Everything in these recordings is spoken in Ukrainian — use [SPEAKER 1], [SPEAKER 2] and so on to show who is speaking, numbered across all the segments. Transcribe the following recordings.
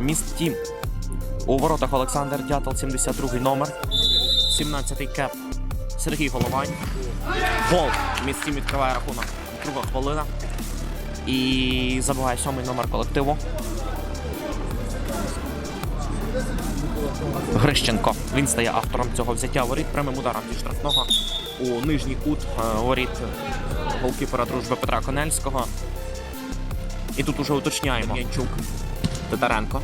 [SPEAKER 1] Міст Тім. У воротах Олександр Дятел, 72 номер. 17-й кеп. Сергій Головань. Гол. Міст Тім відкриває рахунок. Друга хвилина. І забуває сьомий номер колективу. Грищенко. Він стає автором цього взяття воріт прямим ударом зі штрафного у нижній кут е, воріт голкіпера дружби Петра Конельського. І тут уже уточняємо. Янчук, Титаренко.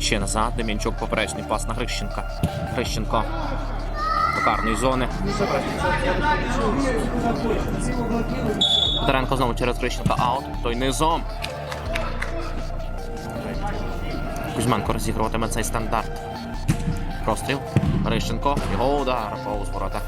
[SPEAKER 1] Ще назад. Дем'янчук поперечний пас на Грищенка. Грищенко карної зони. Титаренко знову через Грищенка аут. Той низом. Кузьменко розігруватиме цей стандарт. Простріл. Грищенко. Його удар. Повз ворота.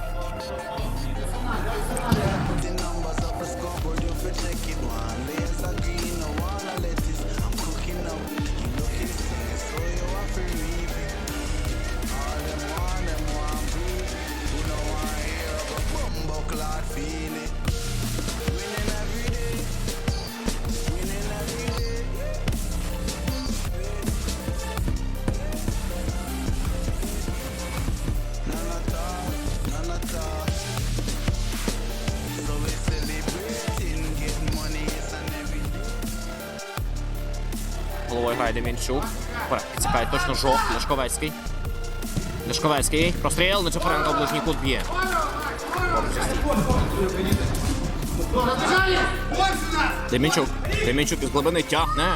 [SPEAKER 1] Головою грає Демінчук. Вперед підсікає точно жовт. Ляшковецький. Ляшковецький. Простріл. Нечапаренко в ближній кут б'є. Демінчук. Демінчук із глибини тягне.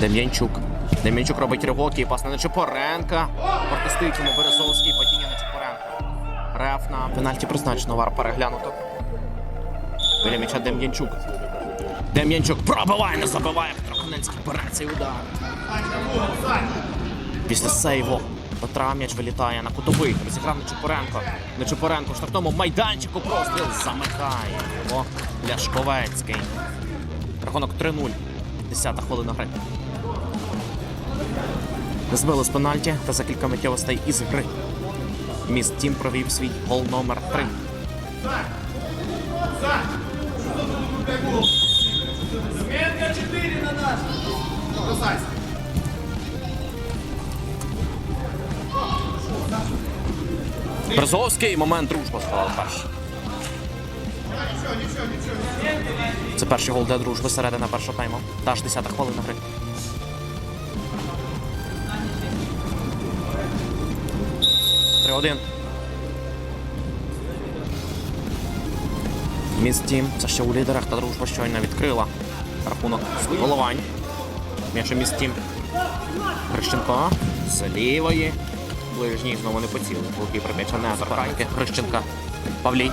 [SPEAKER 1] Дем'янчук. Дем'янчук робить ривок і пас на Нечапоренка. Протестують йому Березовський. Падіння Нечапоренка. Реф на пенальті призначено вар переглянуто. Біля м'яча Дем'янчук. Дем'янчук пробиває, не забиває. Петро Конецький бере цей удар. Після сейву Петра м'яч вилітає на кутовий. Розіграв Нечупоренко. Нечупоренко в штрафному майданчику простріл замикає. О, Ляшковецький. Рахунок 3-0. 10-та хвилина гри. Збили з пенальті та за кілька миттєвостей із гри. Міст Тім провів свій гол номер 3.
[SPEAKER 2] Метка 4 на наш. Бросайся.
[SPEAKER 1] Березовський момент дружба склав перший. Це перший гол для дружби середина першого тайму. Та ж 10 хвилина гри. Три один. Міст Тім. Це ще у лідерах та дружба щойно відкрила. Рахунок головань. М'яше міст Тім. Хрещенко. З лівої. Ближній знову не поцілив. Голкіпер м'яча не забирає. Хрещенка. Павлій.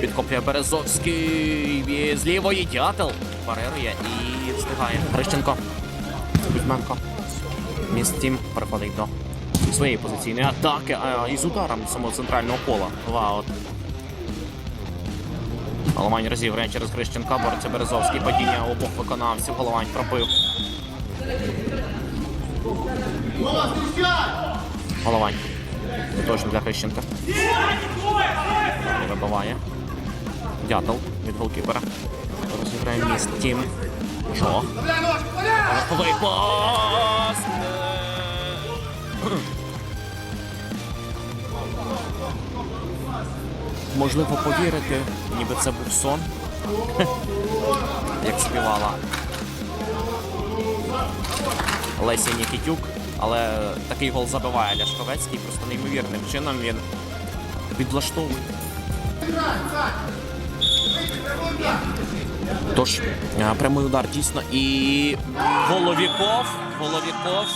[SPEAKER 1] Підкоплює Березовський. З лівої дятел. Парирує і встигає. Хрещенко. Кузьменко. Містім переходить до своєї позиційної атаки. А із ударом самого центрального пола. Ваут. Головань розіграє через Хрещенка. Бореться Березовський. Падіння обох виконавців. Головань пробив. Головань. Точно для Хрещенка. Не вибиває. Дятел від голкіпера. Розіграє міст Тім. Жо. Верховий Можливо повірити, ніби це був сон. Як співала Леся Нікітюк, але такий гол забиває Ляшковецький, просто неймовірним чином він відлаштовує. Тож, е, прямий удар дійсно і Головіков, Головіков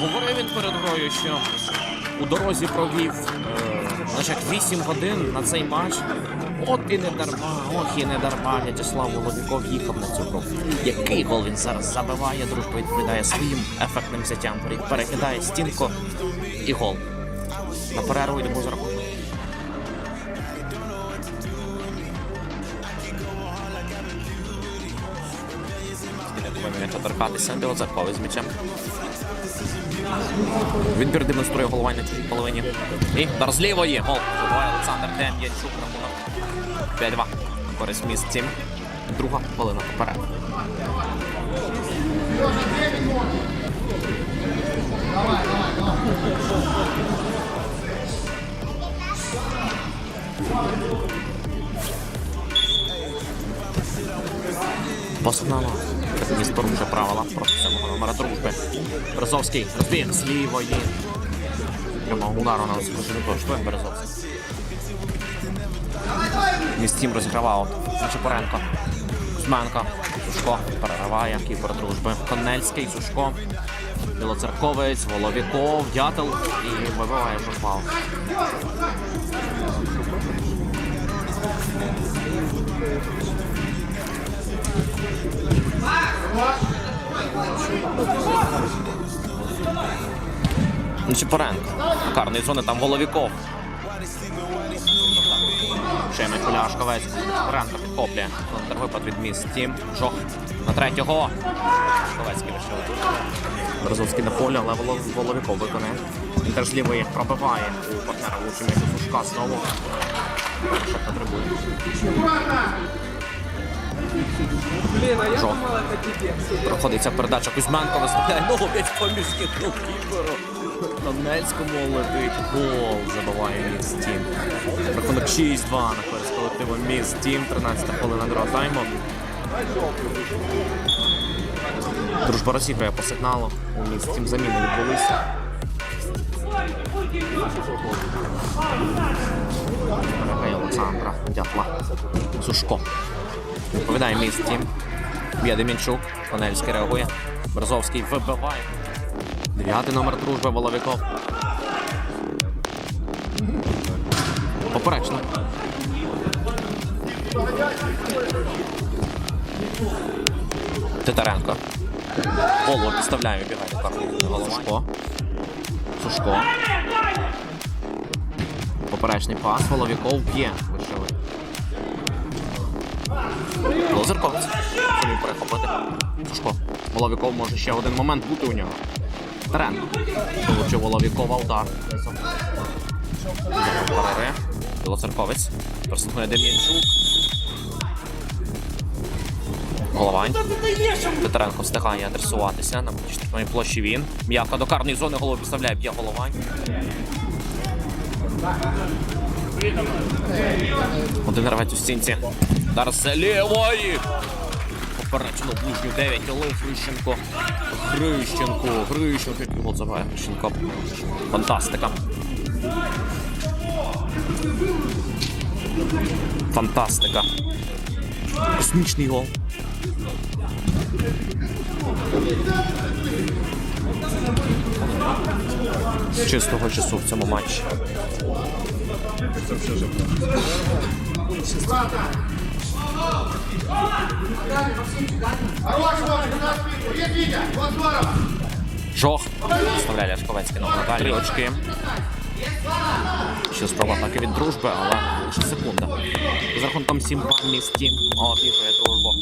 [SPEAKER 1] говорив він перед грою, що у дорозі провів е, як 8 годин на цей матч. От і не дарма, ох і не дарма. В'ячеслав Воловіков їхав на цю гру. Який гол він зараз забиває, дружба відповідає своїм ефектним взяттям. Перекидає стінку і гол. На перерву йдемо з рахунку. М'яча торкатися, Білозерковий з м'ячем. Відбір демонструє головань на чужій половині. І удар з лівої. Гол. Забиває Олександр Дем'янчук. Рахунок 5-2. На Користь міст 7. Друга хвилина поперед. Пасунала. Міст порушує правила проти номера дружби. Березовський розбіг з лівої. Прямого удару на високошину точку. Березовський. Містім розігравав Нечипоренко. Кузьменко. Сушко перериває кіпер дружби. Конельський, Сушко. Білоцерковець, Воловіков, Дятел і вибиває журнал. Нечипоренко. Карної зони там Воловіков. Ще м'яч Уляшковець. Ранка підхоплює. Контрвипад від міст. Тім. Жох. На третього. Шковецький вийшов. Березовський на полі, але Воло- Воловіков виконає. Він теж з лівої пробиває у партнера лучше Сушка знову. Шок на Жох. Проходиться передача Кузьменко, виставляє ногу п'ять поміж кіткнув кіперу. Донецькому летить гол, забиває міст Тім. Рахунок 6-2 на користь колективу міст Тім, 13 хвилина другого тайму. Дружба розіграє по сигналу. У міст Тім заміни відбулися. Олександра Дятла. Сушко. Відповідає міст Тім. Б'є Демінчук. Конельський реагує. Березовський вибиває. Дев'ятий номер дружби Воловіков. Поперечно. Титаренко. Голову підставляє, до карти. Сушко. Поперечний пас. Воловіков б'є. Лозерковець. Хотів перехопити. Сушко. Воловіков може ще один момент бути у нього. Таренко. Получив Воловікова удар. Перере. Білоцерковець. Персонує Дем'янчук. Головань. Петренко встигає адресуватися на штрафної площі він. М'явка до карної зони голову підставляє, б'є головань. Один рветь у стінці. Лівої. Поперечину ближню 9 Олег Грищенко. Грищенко, Грищенко, який гол забиває Грищенко. Фантастика. Фантастика. Космічний гол. Чистого часу в цьому матчі.
[SPEAKER 2] Витя. Вот здорово.
[SPEAKER 1] Жох. Вставляє Ляшковецький на Наталі. Три очки. Ще спроба атаки від дружби, але лише секунда. З рахунком 7-2 в місті обігрує дружбу.